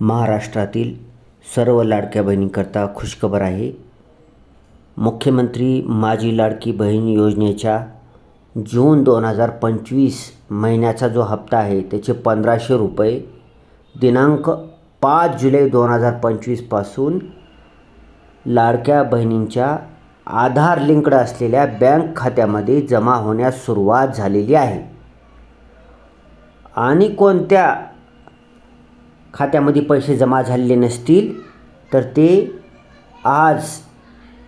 महाराष्ट्रातील सर्व लाडक्या बहिणींकरता खुशखबर आहे. मुख्यमंत्री माझी लाडकी बहीण योजनेच्या जून दोन हजार पंचवीस महिन्याचा जो हप्ता आहे त्याचे पंधराशे रुपये दिनांक पाच जुलै दोन हजार पंचवीसपासून लाडक्या बहिणींच्या आधार लिंकड असलेल्या बँक खात्यामध्ये जमा होण्यास सुरुवात झालेली आहे. आणि कोणत्या खात्यामध्ये पैसे जमा झालेले नसतील तर ते आज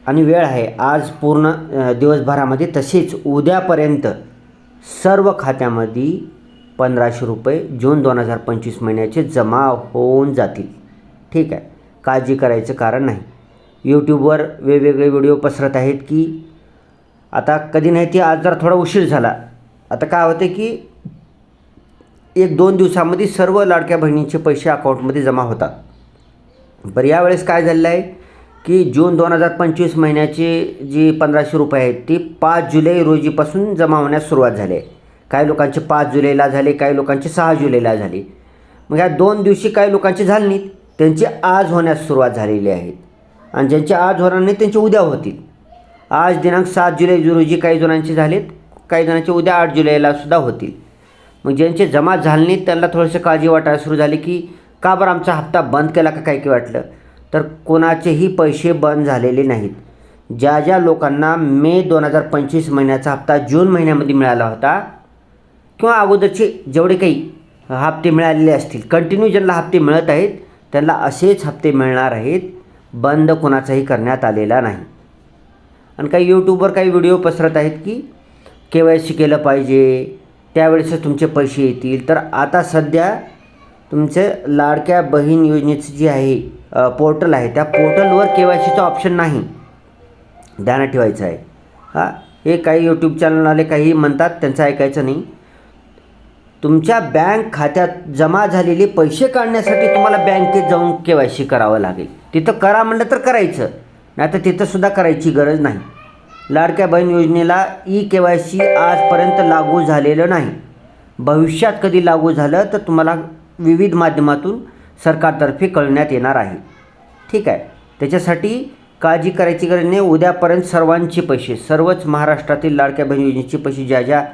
आणि वेळ आहे आज पूर्ण दिवसभरामध्ये तसेच उद्यापर्यंत सर्व खात्यामध्ये पंधराशे रुपये जून दोन हजार पंचवीस महिन्याचे जमा होऊन जातील. ठीक आहे. काळजी करायचं कारण नाही. यूट्यूबवर वेगवेगळे व्हिडिओ पसरत आहेत की आता कधी नाही ती आज जरा थोडा उशीर झाला. आता काय होते की एक दोन दिवसामध्ये सर्व लाडक्या बहिणींचे पैसे अकाउंटमध्ये जमा होतात. बरं यावेळेस काय झालेलं आहे की जून दोन हजार पंचवीस महिन्याचे जी पंधराशे रुपये आहेत ती पाच जुलै रोजीपासून जमा होण्यास सुरुवात झाली आहे. काही लोकांचे पाच जुलैला झाले काही लोकांचे सहा जुलैला झाले. मग ह्या दोन दिवशी काही लोकांचे झाले नाहीत त्यांची आज होण्यास सुरुवात झालेली आहे. आणि ज्यांची आज होणार नाही त्यांचे उद्या होतील. आज दिनांक सात जुलै रोजी काही जणांचे झालेत काही जणांचे उद्या आठ जुलैला सुद्धा होतील. मग ज्यांचे जमा झाले नाहीत त्यांना थोडंसं काळजी वाटायला सुरू झाली की का बरं आमचा हप्ता बंद केला का काय की वाटलं? तर कोणाचेही पैसे बंद झालेले नाहीत. ज्या ज्या लोकांना मे दोन हजार पंचवीस महिन्याचा हप्ता जून महिन्यामध्ये मिळाला होता किंवा अगोदरचे जेवढे काही हप्ते मिळालेले असतील कंटिन्यू ज्यांना हप्ते मिळत आहेत त्यांना असेच हप्ते मिळणार आहेत बंद कोणाचाही करण्यात आलेला नाही. आणि काही यूट्यूबवर काही व्हिडिओ पसरत आहेत की के वाय सी केलं पाहिजे त्यावेळेसच तुमचे पैसे येतील. तर आता सध्या तुमचे लाडक्या बहीण योजनेचं जे आहे पोर्टल आहे त्या पोर्टलवर के वाय सीचं ऑप्शन नाही. ध्यानात ठेवायचं आहे. हां हे काही यूट्यूब चॅनलवाले काही म्हणतात त्यांचं ऐकायचं नाही. तुमच्या बँक खात्यात जमा झालेले पैसे काढण्यासाठी तुम्हाला बँकेत जाऊन के वाय सी करावं लागेल. तिथं करा म्हणलं तर करायचं नाही तर तिथंसुद्धा करायची गरज नाही. लाडक्या बहीण योजनेला ई के वाय सी आजपर्यंत लागू झालेलं नाही. भविष्यात कधी लागू झालं तर तुम्हाला विविध माध्यमातून सरकारतर्फे कळण्यात येणार आहे. ठीक आहे. त्याच्यासाठी काळजी करायची गरज नाही. उद्यापर्यंत सर्वांचे पैसे सर्वच महाराष्ट्रातील लाडक्या बहीण योजनेचे पैसे ज्या ज्या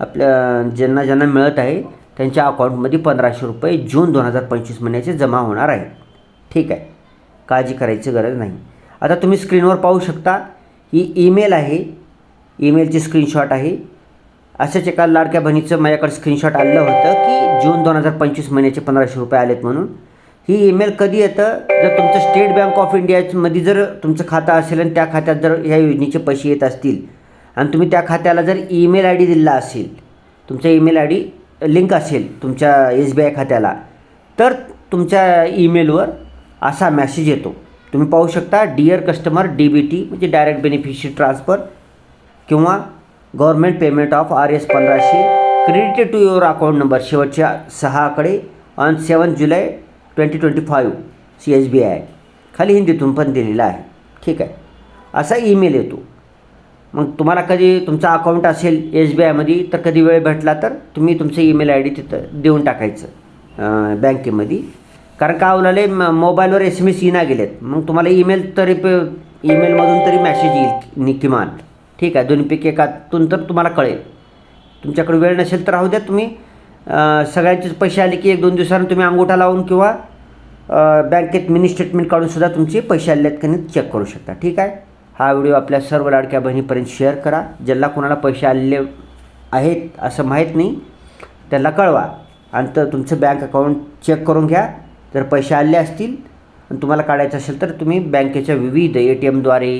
आपल्या ज्यांना ज्यांना मिळत आहे त्यांच्या अकाउंटमध्ये पंधराशे रुपये जून दोन हजार पंचवीस महिन्याचे जमा होणार आहे. ठीक आहे. काळजी करायची गरज नाही. आता तुम्ही स्क्रीनवर पाहू शकता ही ईमेल आहे. ईमेलची स्क्रीनशॉट आहे. अशाच एका लाडक्या बहिणीचं माझ्याकडे स्क्रीनशॉट आलं होतं की जून दोन हजार पंचवीस महिन्याचे पंधराशे रुपये आलेत म्हणून. ही ईमेल कधी येतं? जर तुमचं स्टेट बँक ऑफ इंडियामध्ये जर तुमचं खातं असेल आणि त्या खात्यात जर ह्या योजनेचे पैसे येत असतील आणि तुम्ही त्या खात्याला जर ईमेल आय डी दिला असेल तुमचा ईमेल आय डी लिंक असेल तुमच्या एस बी आय खात्याला तर तुमच्या ईमेलवर असा मॅसेज येतो. तुम्ही पाहू शकता dear customer D B T म्हणजे डायरेक्ट बेनिफिशियरी ट्रान्सफर किंवा government payment of R S पंधराशे. Credited to your account number शेवटच्या सहा आकडे on seven July twenty twenty five C S B I खाली हिंदीतून पण दिलेला आहे. ठीक आहे. असा ईमेल येतो. मग तुम्हाला कधी तुमचा अकाउंट असेल एस बी आयमध्ये तर कधी वेळ भेटला तर तुम्ही तुमचं ईमेल आय डी तिथं देऊन टाकायचं बँकेमध्ये कारण काय होणारे म मोबाईलवर एस एम एस येणार गेलेत. मग तुम्हाला ईमेल तरी प ईमेलमधून तरी मॅसेज येईल नि किमान. ठीक आहे दोन्हीपैकी एकातून तर तुम्हाला कळेल. तुमच्याकडे वेळ नसेल तर राहू द्या तुम्ही. सगळ्यांचेच पैसे आले की एक दोन दिवसानं तुम्ही अंगठा लावून किंवा बँकेत मिनी स्टेटमेंट काढूनसुद्धा तुमचे पैसे आले आहेत का नाही चेक करू शकता. ठीक आहे? हा व्हिडिओ आपल्या सर्व लाडक्या बहिणीपर्यंत शेअर करा. ज्यांना कोणाला पैसे आलेले आहेत असं माहीत नाही त्यांना कळवा. आणि तर तुमचं बँक अकाउंट चेक करून घ्या. जर पैसे आले असतील आणि तुम्हाला काढायचं असेल तर तुम्ही बँकेच्या विविध ए टी एमद्वारे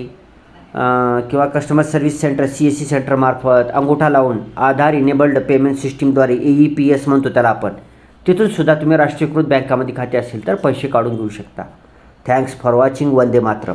किंवा customer service center C S C सेंटरमार्फत अंगुठा लावून आधार इनेबल्ड पेमेंट सिस्टीमद्वारे ए ई पी एस म्हणतो त्याला आपण तिथून सुद्धा तुम्ही राष्ट्रीयकृत बँकामध्ये खाते असेल तर पैसे काढून घेऊ शकता. Thanks for watching Vande Mataram.